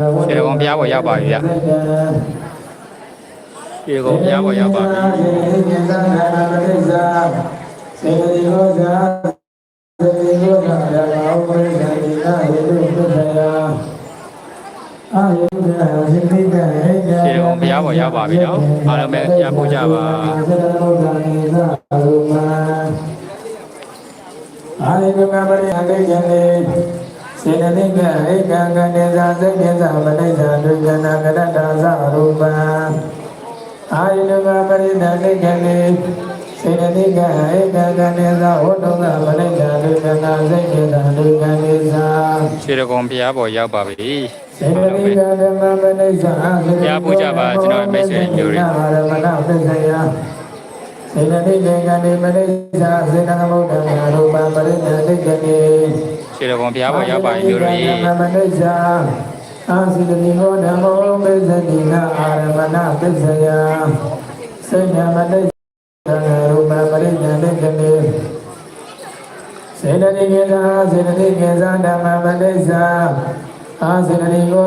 ခြေတော်ဘုရားပေါ်ရောက်ပါပြီဗျခြေတော်ဘုရားပေါ်ရောက်ပါပြီစေတသိယောဇာစေတသိယောဇာရာမောဝိဇ္ဇာတိနာဟေတုပုတ္တရာအာယုဒ္ဓဟိတိကဟိတခြေတော်ဘုရားပေါ်ရောက်ပါပြီနော်အားလုံးပဲကြားဖို့ကြပါစေတသုဒ္ဓနိသရူမအာယုကပရိအတိကံလေ စေတသိကဟိကံကနေသာစိတ်ကိစ္စမနိစ္စဒုက္ခနာကရတ္တာသရူပံအာယုကပရိဒတိကလေစေတသိကဧကကနေသာဝတ္တကပရိဒဒုက္ခနာစိတ်ကေသာဒုက္ခနေသာခြေတော်ဘုရားပေါ်ရောက်ပါပြီစေတသိကဓမ္မပနိစ္စအာသေရမဏပစ္စယစေတသိကေကနေပနိစ္စစေတသမုဒ္ဒနာရူပပရိဒတိကလေ ခြေတော်ဘုရားပေါ်ရောက်ပါပြီမျိုးတွေဓမ္မပနိစ္စအာစိတတိမောဓမ္မောပစ္စတိနာအာရမဏပစ္စယစေတမတိသံဃာရူပပရိညာတိကမေစေတတိကေသာစေတတိကေသာဓမ္မပတိစ္ဆာအာစေတတိကို